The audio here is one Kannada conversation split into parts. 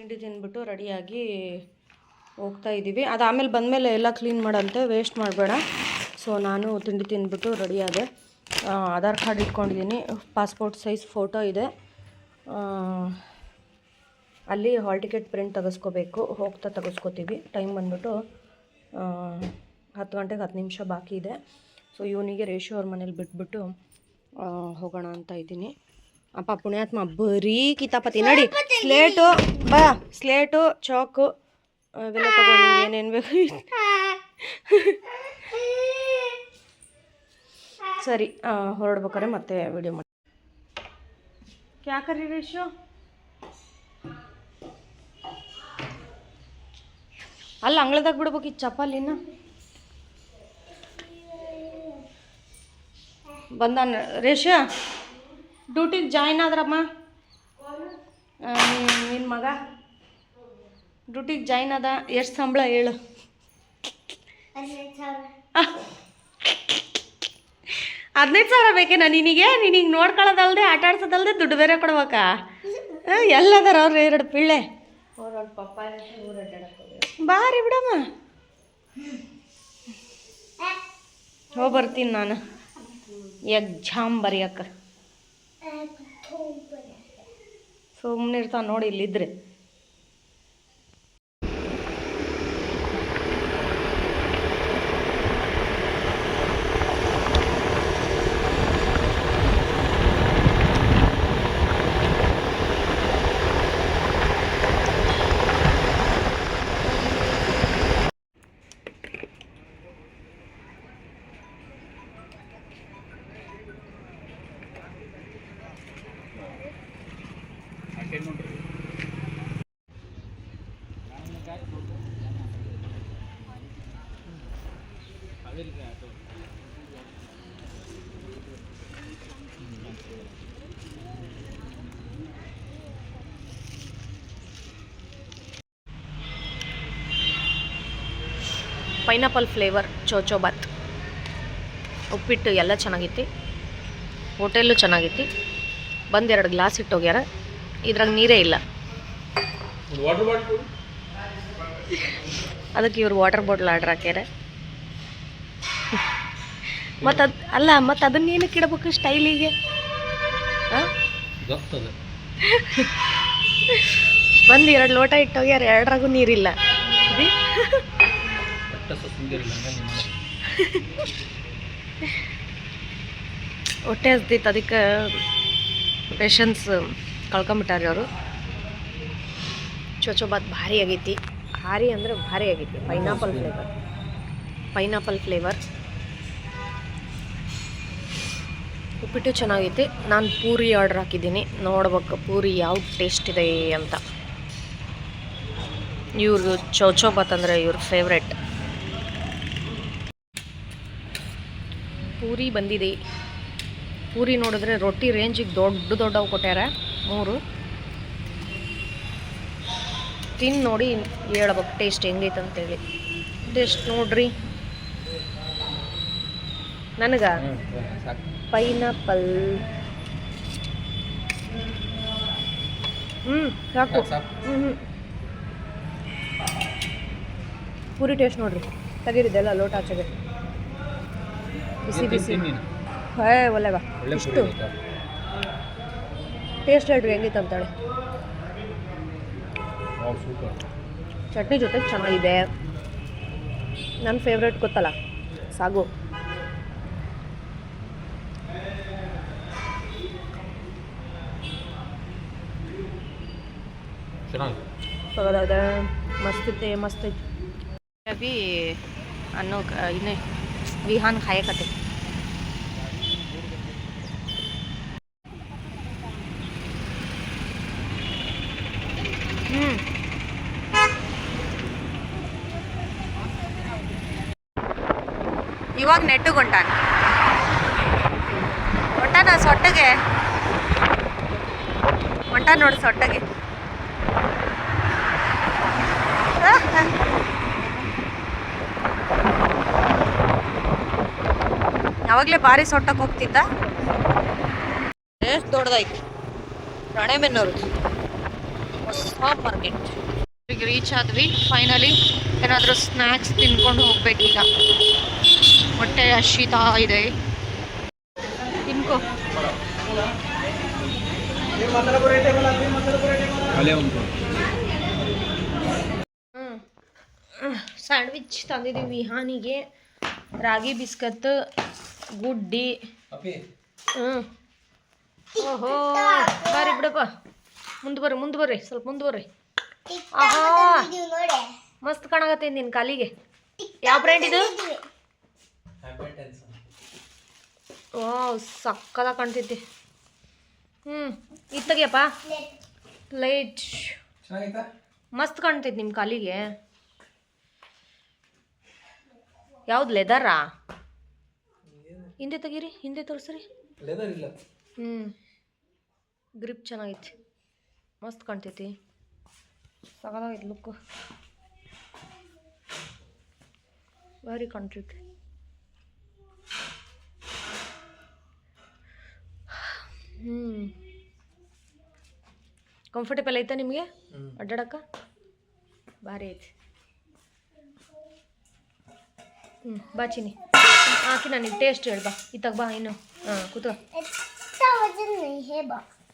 ತಿಂಡಿ ತಿಂದ್ಬಿಟ್ಟು ರೆಡಿಯಾಗಿ ಹೋಗ್ತಾ ಇದ್ದೀವಿ. ಅದು ಆಮೇಲೆ ಬಂದಮೇಲೆ ಎಲ್ಲ ಕ್ಲೀನ್ ಮಾಡಂತೆ ವೇಸ್ಟ್ ಮಾಡಬೇಡ. ಸೊ ನಾನು ತಿಂಡಿ ತಿಂದ್ಬಿಟ್ಟು ರೆಡಿಯಾದೆ. ಆಧಾರ್ ಕಾರ್ಡ್ ಇಟ್ಕೊಂಡಿದ್ದೀನಿ. ಪಾಸ್ಪೋರ್ಟ್ ಸೈಜ್ ಫೋಟೋ ಇದೆ. ಅಲ್ಲಿ ಹಾಲ್ ಟಿಕೆಟ್ ಪ್ರಿಂಟ್ ತೆಗೆಸ್ಕೋಬೇಕು. ಹೋಗ್ತಾ ತೆಗೆಸ್ಕೋತೀವಿ. ಟೈಮ್ ಬಂದ್ಬಿಟ್ಟು ಹತ್ತು ಗಂಟೆಗೆ ಹತ್ತು ನಿಮಿಷ ಬಾಕಿ ಇದೆ. ಸೊ ಇವನಿಗೆ ರೇಷು ಅವ್ರ ಮನೇಲಿ ಬಿಟ್ಬಿಟ್ಟು ಹೋಗೋಣ ಅಂತ ಇದ್ದೀನಿ. ಅಪ್ಪ ಪುಣ್ಯಾತ್ಮ ಬರೀ ಕಿತಾಪತಿ. ನೋಡಿ ಸ್ಲೇಟು ಬಾ ಸ್ಲೇಟು ಚಾಕು ಇವೆಲ್ಲ ತಗೊಂಡು ಏನೇನು ಬೇಕು ಸರಿ ಹೊರಡ್ಬೇಕಾರೆ ಮತ್ತೆ ವಿಡಿಯೋ ಮಾಡಿ ಕ್ಯಾ ಕರಿ ರೇಷು? ಅಲ್ಲ ಅಂಗಳದಾಗ ಬಿಡ್ಬೇಕು ಈ ಚಪ್ಪಲಿನ ಬಂದಾನ ರೇಷ? ಡ್ಯೂಟಿಗೆ ಜಾಯ್ನ್ ಆದ್ರಮ್ಮ? ನಿನ್ನ ಮಗ? ಡ್ಯೂಟಿಗೆ ಜಾಯ್ನ್ ಅದ ಎಷ್ಟು ಸಂಬಳ ಹೇಳು. ಹದಿನೈದು ಸಾವಿರ ಬೇಕೇನ ನಿನಗೆ? ನಿನಗೆ ನೋಡ್ಕೊಳ್ಳೋದಲ್ದೆ, ಆಟ ಆಡ್ಸೋದಲ್ದೆ ದುಡ್ಡು ಬೇರೆ ಕೊಡ್ಬೇಕಾ? ಎಲ್ಲದಾರ ಅವ್ರು ಎರಡು ಪಿಳ್ಳೆ. ಬಾರಿ ಬಿಡಮ್ಮ. ಹೋಗಿ ಬರ್ತೀನಿ ನಾನು ಎಕ್ಸಾಮ್ ಬರೆಯಕ್ಕೆ. ಸುಮ್ಮನೆ ಇರ್ತಾನೆ ನೋಡಿ ಇಲ್ಲಿದ್ರೆ. ಪೈನಾಪಲ್ ಫ್ಲೇವರ್ ಚೋಚೋಬಾತ್ ಉಪ್ಪಿಟ್ಟು ಎಲ್ಲ ಚೆನ್ನಾಗಿತ್ತು. ಹೋಟೆಲ್ಲು ಚೆನ್ನಾಗಿತ್ತು. ಬಂದು ಎರಡು ಗ್ಲಾಸ್ ಇಟ್ಟೋಗ್ಯಾರ ಇದ್ರಾಗ ನೀರೇ ಇಲ್ಲ. ಅದಕ್ಕೆ ಇವ್ರು ವಾಟರ್ ಬಾಟ್ಲ್ ಆರ್ಡ್ರ್ ಹಾಕ್ಯಾರ. ಮತ್ತು ಅದು ಅಲ್ಲ ಮತ್ತು ಅದನ್ನ ಏನಕ್ಕೆ ಇಡಬೇಕು ಸ್ಟೈಲಿಗೆ ಬಂದು ಎರಡು ಲೋಟ ಇಟ್ಟೋಗ್ಯಾರ ಎರಡರಾಗೂ ನೀರಿಲ್ಲ. ಹೊಟ್ಟೆ ಹಸ್ದಿತ್ತು. ಅದಕ್ಕೆ ಪೇಷನ್ಸ್ ಕಳ್ಕೊಂಬಿಟ್ಟಾರ ಅವರು. ಚೋಚೋಬಾತ್ ಭಾರಿ ಆಗೈತಿ. ಭಾರಿ ಅಂದರೆ ಭಾರಿ ಆಗೈತಿ. ಪೈನಾಪಲ್ ಫ್ಲೇವರ್ ಪೈನಾಪಲ್ ಫ್ಲೇವರ್ ಉಪ್ಪಿಟ್ಟು ಚೆನ್ನಾಗೈತಿ. ನಾನು ಪೂರಿ ಆರ್ಡ್ರ್ ಹಾಕಿದ್ದೀನಿ. ನೋಡ್ಬೇಕು ಪೂರಿ ಯಾವ ಟೇಸ್ಟ್ ಇದೆ ಅಂತ. ಇವ್ರದ್ದು ಚೌಚೋಬಾತ್ ಅಂದರೆ ಇವ್ರ ಫೇವ್ರೆಟ್ ಪೂರಿ ಬಂದಿದೆ. ಪೂರಿ ನೋಡಿದ್ರೆ ರೊಟ್ಟಿ ರೇಂಜಿಗೆ ದೊಡ್ಡ ದೊಡ್ಡವು ಕೊಟ್ಟಾರ ಮೂರು. ತಿಂದು ನೋಡಿ ಹೇಳ್ಬೇಕು ಟೇಸ್ಟ್ ಹೆಂಗೈತೆ ಅಂತೇಳಿ. ಟೇಸ್ಟ್ ನೋಡ್ರಿ. ನನಗೆ ಪೈನಾಪಲ್. ಹ್ಞೂ ಸಾಕು. ಹ್ಞೂ ಹ್ಞೂ ಪೂರಿ ಟೇಸ್ಟ್ ನೋಡ್ರಿ. ತೆಗೀರಿದ್ದೆಲ್ಲ ಲೋಟ ಆಚೆಗೆ ಬಿಸಿ ಬಿಸಿ ಹೇ ಒಳ್ಳೆ ಬಾ ಇಷ್ಟು ಟೇಸ್ಟ್ ಹೇಳ್ರಿ ಹೆಂಗಿತ್ತು ಅಂತಾಳೆ. ಚಟ್ನಿ ಜೊತೆ ಚೆನ್ನಾಗಿದೆ. ನನ್ನ ಫೇವ್ರೇಟ್ ಗೊತ್ತಲ್ಲ? ಸಾಗು. ಚೆನ್ನಾಗಿ ತಗೋದಾದ ಮಸ್ತ್ ಐತೆ ಮಸ್ತ್ ಐತಿ ಅಭಿ ಅನ್ನೋ ಕ- ಇನ್ನೇ ವಿಹಾನ್ ಖಾಯಕತೆ ಇವಾಗ ನೆಟ್ಟಿಗೆ ಹೊಂಟಾನ ಹೊಂಟಾನ ಸೊಟ್ಟಗೆ ಹೊಂಟ ನೋಡಿ ಸೊಟ್ಟಗೆ. ಯಾವಾಗಲೇ ಭಾರಿ ಸೊಟ್ಟಕ್ಕೆ ಹೋಗ್ತಿದ್ದ? ಎಷ್ಟು ದೊಡ್ಡದಾಯ್ತು. ರಾಣೆಬೆನ್ನೂರು. ಸೂಪರ್ ಮಾರ್ಕೆಟ್ ಈಗ ರೀಚ್ ಆದ್ವಿ. ಫೈನಲಿ ಏನಾದರೂ ಸ್ನ್ಯಾಕ್ಸ್ ತಿನ್ಕೊಂಡು ಹೋಗ್ಬೇಕೀಗ ಹೊಟ್ಟೆ ಶೀತ ಇದೆ. ತಿನ್ಕೋ. ಸ್ಯಾಂಡ್ವಿಚ್ ತಂದಿದ್ದೀವಿ ವಿಹಾನಿಗೆ ರಾಗಿ ಬಿಸ್ಕತ್ ಗುಡ್ಡಿ. ಹ್ಞೂ ಓಹೋ ಬರ್ರಿ ಬಿಡಪ್ಪ. ಮುಂದೆ ಬರ್ರಿ ಮುಂದೆ ಬರ್ರಿ ಸ್ವಲ್ಪ ಮುಂದೆ ಬರ್ರಿ ಆಹಾ ಮಸ್ತ್ ಕಾಣಕತ್ತೈತಿ ನಿನ್ನ ಕಾಲಿಗೆ. ಯಾವ ಬ್ರ್ಯಾಂಡ್ ಇದು? ಸಕ್ಕದ ಸಕ್ಕದಾಗ ಕಾಣ್ತೈತಿ. ಹ್ಞೂ ಇದು ತೆಗಿಯಪ್ಪ. ಲೈಟ್. ಮಸ್ತ್ ಕಾಣ್ತೈತಿ ನಿಮ್ಮ ಕಾಲಿಗೆ. ಯಾವ್ದು ಲೆದರಾ? ಹಿಂದೆ ತೆಗೀರಿ ಹಿಂದೆ ತೋರಿಸ್ರಿ. ಲೆದರ್ ಇಲ್ಲ. ಹ್ಞೂ ಗ್ರಿಪ್ ಚೆನ್ನಾಗೈತಿ. ಮಸ್ತ್ ಕಾಣ್ತೈತಿ. ಸಗದಾಗೈತಿ ಲುಕ್ಕು ಭಾರಿ ಕಾಣ್ತೈತಿ. ಹ್ಞೂ ಕಂಫರ್ಟೇಬಲ್ ಐತಾ ನಿಮಗೆ. ಅಡ್ಡಾಡಕ್ಕ? ಭಾರಿ ಐತಿ. ಹ್ಞೂ ಬಾ ಚಿನಿ ಹಾಕಿ ನಾನು ಟೇಸ್ಟ್ ಹೇಳಿ ಬಾ. ಇತ್ತಾಗ ಬಾ ಇನ್ನು. ಹಾಂ ಕೂತ್ಕೋ.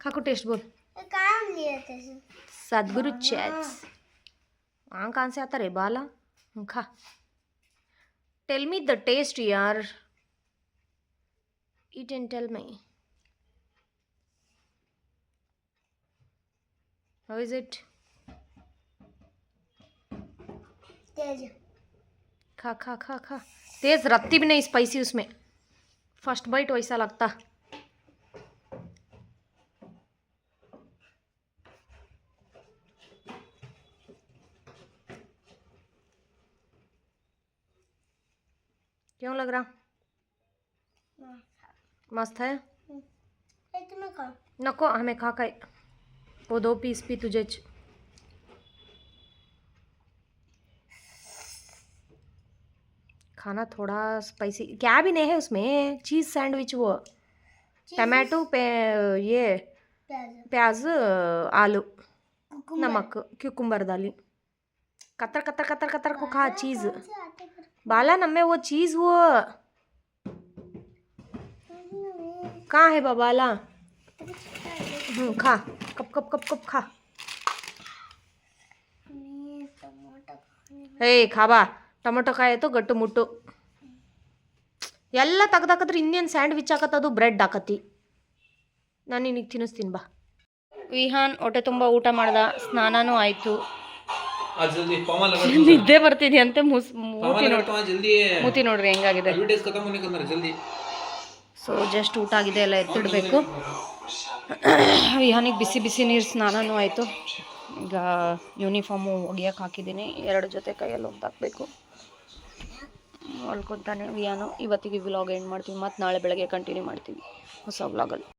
खा खा टेस्ट बोल काम सदगुरु चैट्स वहाँ कहाँ से आता रे बाला? खा। टेल मी द टेस्ट यार। And tell me how is it? तेज। खा खा खा खा। तेज रत्ती भी नहीं स्पाइसी उसमें। फ़र्स्ट बाइट वैसा लगता। क्यों लग रहा? मस्त है? नको हमें खा खाए वो दो पीस भी तुझे खाना थोड़ा स्पाइसी क्या भी नहीं है उसमें? चीज़ सैंडविच वो। टमाटो पे ये प्याज। आलू नमक क्यूकुम्बर डाली कतर कतर कतर कतर को खा चीज़ पर बाला नम्मे वो चीज़ वो कहाँ है बाबाला हम्म, खा कप कप कप कप खा मैं टमाटर खाने ಹೇ ಖಾಬಾ ಟೊಮೊಟೊ ಕಾಯಿ ಆಯ್ತು ಗಟ್ಟು ಮುಟ್ಟು ಎಲ್ಲ ತೆಗ್ದಾಕತ್ರ ಇನ್ನೇನು ಸ್ಯಾಂಡ್ವಿಚ್ ಹಾಕತ್ತದು ಬ್ರೆಡ್ ಹಾಕತಿ ನಾನು ನಿನಗೆ ತಿನ್ನಿಸ್ತೀನಿ ಬಾ ವಿಹಾನ್ ಹೊಟ್ಟೆ ತುಂಬ ಊಟ ಮಾಡ್ದ ಸ್ನಾನನೂ ಆಯಿತು आज जल्दी पामा लगा ನಿದ್ದೆ ಬರ್ತಿದೆ ಅಂತ ಮುಸ್ पामा ಮೂತಿ लगा ನೋಡ್ರಿ तो आज जल्दी ಮೂತಿ ನೋಡ್ರಿ ಹೆಂಗಾಗಿದೆ एडवर्टाइज खत्म होने के अंदर जल्दी ಸೊ ಜಸ್ಟ್ ಊಟ ಆಗಿದೆ ಎಲ್ಲ ಎತ್ತಿಡಬೇಕು ವಿಹಾನಿಗೆ ಬಿಸಿ ಬಿಸಿ ನೀರು ಸ್ನಾನನೂ ಆಯಿತು ಈಗ ಯೂನಿಫಾರ್ಮು ಒಗಿಯಕ್ಕೆ ಹಾಕಿದ್ದೀನಿ ಎರಡು ಜೊತೆ ಕೈಯಲ್ಲಿ ಒಗ್ದಾಕಬೇಕು ಹೊಲ್ಕೊತಾನೆ ವಿಯಾನು ಇವತ್ತಿಗೆ ವ್ಲಾಗ್ ಎಂಡ್ ಮಾಡ್ತೀವಿ ಮತ್ತು ನಾಳೆ ಬೆಳಗ್ಗೆ ಕಂಟಿನ್ಯೂ ಮಾಡ್ತೀವಿ ಹೊಸ ವ್ಲಾಗಲ್ಲಿ